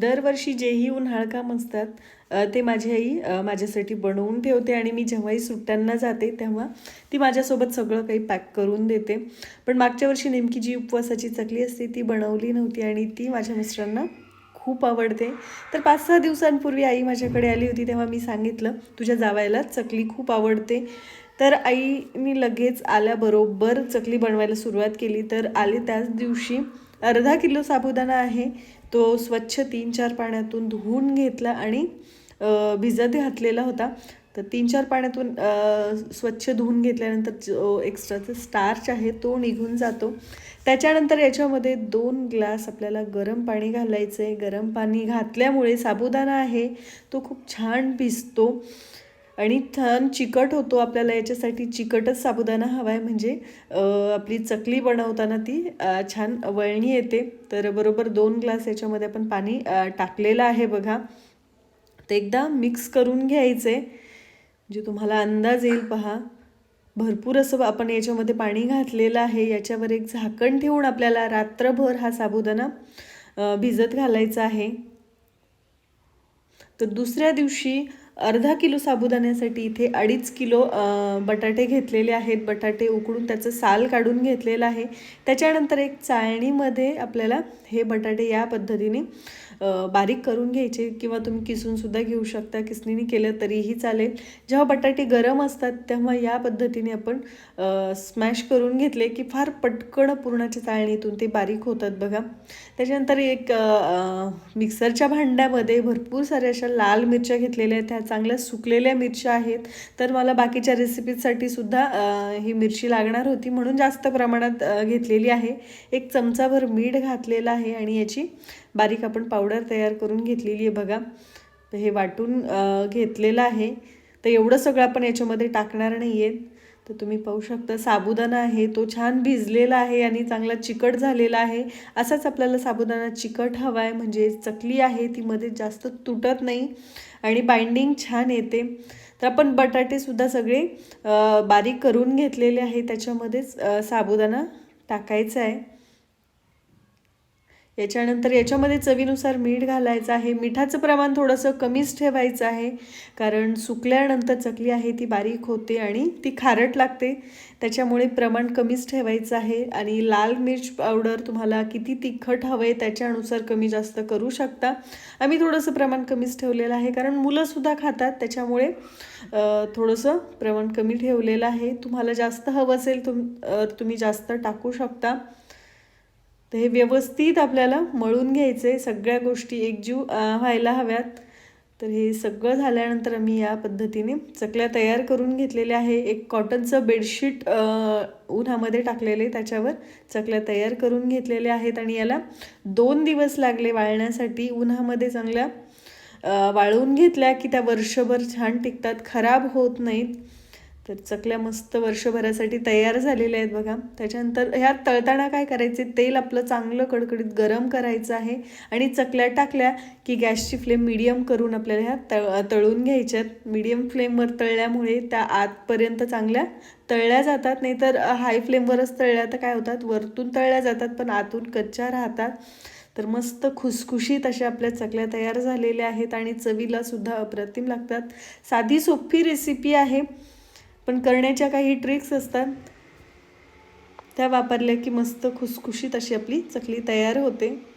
दरवर्षी जेही उन्हाळकाम असतात ते माझी आई माझ्यासाठी बनवून ठेवते आणि मी जेव्हाही सुट्ट्यांना जाते तेव्हा ती माझ्यासोबत सगळं काही पॅक करून देते. पण मागच्या वर्षी नेमकी जी उपवासाची चकली असते ती बनवली नव्हती आणि ती माझ्या मिस्टरांना खूप आवडते. तर पाच सहा दिवसांपूर्वी आई माझ्याकडे आली होती तेव्हा मी सांगितलं तुझ्या जावायला चकली खूप आवडते. तर आईनी लगेच आल्याबरोबर चकली बनवायला सुरुवात केली. तर आले त्याच दिवशी. अर्धा किलो साबुदाणा आहे तो स्वच्छ तीन चार पाण्यातून धुवून घेतला आणि भिजत घातलेला होता. तर तीन चार पाण्यातून स्वच्छ धुवून घेतल्यानंतर जो एक्स्ट्राचा स्टार्च आहे तो निघून जातो. त्याच्यानंतर याच्यामध्ये दोन ग्लास आपल्याला गरम पाणी घालायचं आहे गरम पाणी घातल्यामुळे साबुदाणा आहे. तो खूप छान भिजतो. आणि छान चिकट होतो आपल्याला याच्यासाठी. चिकटच साबुदाणा हवा आहे म्हणजे आपली चकली बनवताना ती छान वळणी येते. तर बरोबर दोन ग्लास याच्यामध्ये आपण पाणी टाकलेलं आहे बघा. ते एकदा मिक्स करून घ्यायचं. आहे म्हणजे तुम्हाला अंदाज येईल पहा. भरपूर असं आपण याच्यामध्ये पाणी घातलेलं आहे. याच्यावर एक झाकण ठेवून आपल्याला रात्रभर हा साबुदाणा भिजत घालायचा आहे. तर दुसऱ्या दिवशी अर्धा किलो साबुदाण्यासाठी इथे अडीच किलो बटाटे घेतलेले आहेत. बटाटे उकडून त्याचं साल काढून घेतलेलं आहे. त्याच्यानंतर एक चाळणीमध्ये आपल्याला हे बटाटे या पद्धतीने बारीक करून घ्यायचे किंवा तुम्ही किसूनसुद्धा घेऊ शकता. किसणीने केलं तरीही चालेल. जेव्हा बटाटे गरम असतात तेव्हा या पद्धतीने आपण स्मॅश करून घेतले की फार पटकन पुरणाच्या चाळणीतून ते बारीक होतात बघा. त्याच्यानंतर एक मिक्सरच्या भांड्यामध्ये भरपूर साऱ्या अशा लाल मिरच्या घेतलेल्या आहेत. त्या चांगल्या सुकलेल्या मिरच्या आहेत. तर मला बाकीच्या रेसिपीजसाठी सुद्धा ही मिरची लागणार होती. म्हणून जास्त प्रमाणात घेतलेली आहे. एक चमचाभर मीठ घातलेलं आहे आणि याची बारीक आपण पावडर तयार करून घेतलेली आहे बघा. तर हे वाटून घेतलेलं आहे. तर एवढं सगळं आपण याच्यामध्ये टाकणार नाही आहे तर तुम्ही पाहू शकता साबुदाणा आहे तो छान भिजलेला आहे आणि चांगला चिकट झालेला आहे. असाच आपल्याला साबुदाणा चिकट हवा आहे म्हणजे चकली आहे ती मध्ये जास्त तुटत नाही आणि बाइंडिंग छान येते. तर आपण बटाटेसुद्धा सगळे बारीक करून घेतलेले आहे त्याच्यामध्येच साबुदाणा टाकायचा आहे. याच्यानंतर याच्यामध्ये चवीनुसार मीठ घालायचं आहे. मिठाचं प्रमाण थोडंसं कमीच ठेवायचं आहे. कारण सुकल्यानंतर चकली आहे ती बारीक होते आणि ती खारट लागते. त्याच्यामुळे प्रमाण कमीच ठेवायचं आहे. आणि लाल मिर्च पावडर तुम्हाला किती तिखट हवं आहे त्याच्यानुसार कमी जास्त करू शकता. आम्ही थोडंसं प्रमाण कमीच ठेवलेलं आहे. कारण मुलंसुद्धा खातात त्याच्यामुळे थोडंसं प्रमाण कमी ठेवलेलं आहे. तुम्हाला जास्त हवं असेल तुम तुम्ही जास्त टाकू शकता. तर हे व्यवस्थित आपल्याला मळून घ्यायचं आहे सगळ्या गोष्टी एकजीव व्हायला हव्यात. तर हे सगळं झाल्यानंतर आम्ही या पद्धतीने चकल्या तयार करून घेतलेल्या आहे. एक कॉटनचं बेडशीट उन्हामध्ये टाकलेले त्याच्यावर चकल्या तयार करून घेतलेल्या आहेत आणि याला दोन दिवस लागले वाळण्यासाठी. उन्हामध्ये चांगल्या वाळवून घेतल्या की त्या वर्षभर छान टिकतात. खराब होत नाहीत. तर चकल्या मस्त वर्षभरासाठी तयार झालेल्या आहेत बघा. त्याच्यानंतर ह्या तळताना काय करायचे? तेल आपलं चांगलं कडकडीत गरम करायचं आहे आणि चकल्या टाकल्या की गॅसची फ्लेम मिडियम करून आपल्याला ह्या तळ तळून घ्यायच्यात मिडियम फ्लेमवर तळल्यामुळे त्या आतपर्यंत चांगल्या तळल्या जातात. नाहीतर हाय फ्लेमवरच तळल्या तर काय होतात? वरतून तळल्या जातात पण आतून कच्च्या राहतात. तर मस्त खुसखुशीत अशा आपल्या चकल्या तयार झालेल्या आहेत आणि चवीला सुद्धा अप्रतिम लागतात. साधी सोपी रेसिपी आहे. पण करण्याच्या काही ट्रिक्स असतात. त्या वापरल्या की मस्त खुसखुशीत अशी आपली चकली तयार होते.